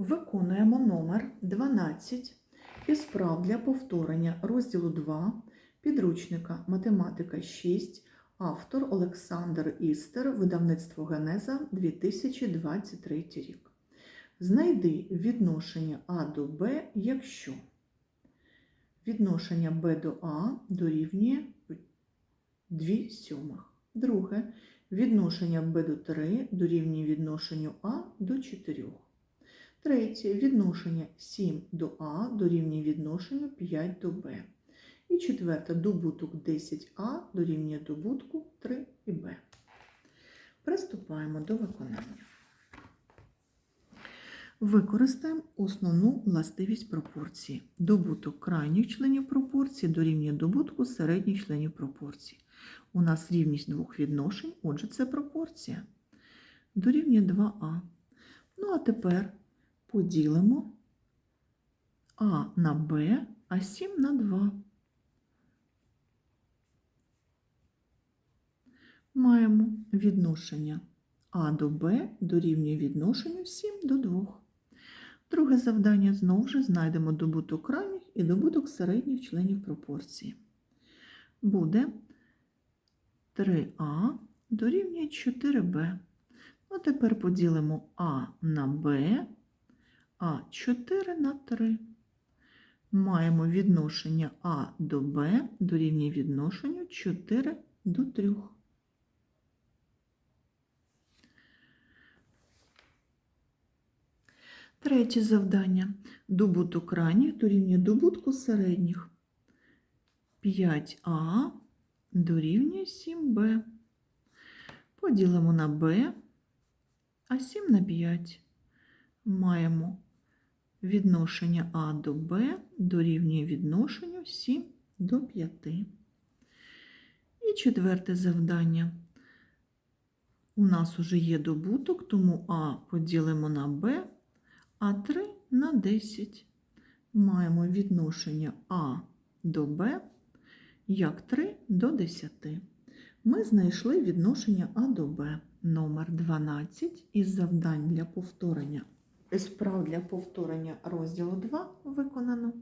Виконуємо номер 12 із прав для повторення розділу 2 підручника Математика 6, автор Олександр Істер, видавництво Генеза 2023 рік. Знайди відношення А до Б, якщо відношення Б до А дорівнює 2 сьомих. Друге, відношення Б до 3 дорівнює відношенню А до 4. Третє відношення 7 до А дорівнює відношенню 5 до Б. І четверте добуток 10А дорівнює добутку 3 і Б. Приступаємо до виконання. Використаємо основну властивість пропорції. Добуток крайніх членів пропорції дорівнює добутку середніх членів пропорції. У нас рівність двох відношень, отже, це пропорція. Дорівнює 2а. Ну, а тепер поділимо А на Б, а 7 на 2. Маємо відношення А до Б дорівнює відношенню 7 до 2. Друге завдання знову ж знайдемо добуток крайніх і добуток середніх членів пропорції. Буде 3А дорівнює 4Б. Ну, тепер поділимо А на Б, а 4 на 3. Маємо відношення А до Б дорівнює відношенню 4 до 3. Третє завдання. Добуток крайніх дорівнює добутку середніх. 5А дорівнює 7Б. Поділимо на Б, а 7 на 5. Маємо відношення А до Б дорівнює відношенню 7 до 5. І четверте завдання. У нас уже є добуток, тому А поділимо на Б, а 3 на 10. Маємо відношення А до Б як 3 до 10. Ми знайшли відношення А до Б номер 12 із завдань для повторення. Справ для повторення розділу 2 виконано.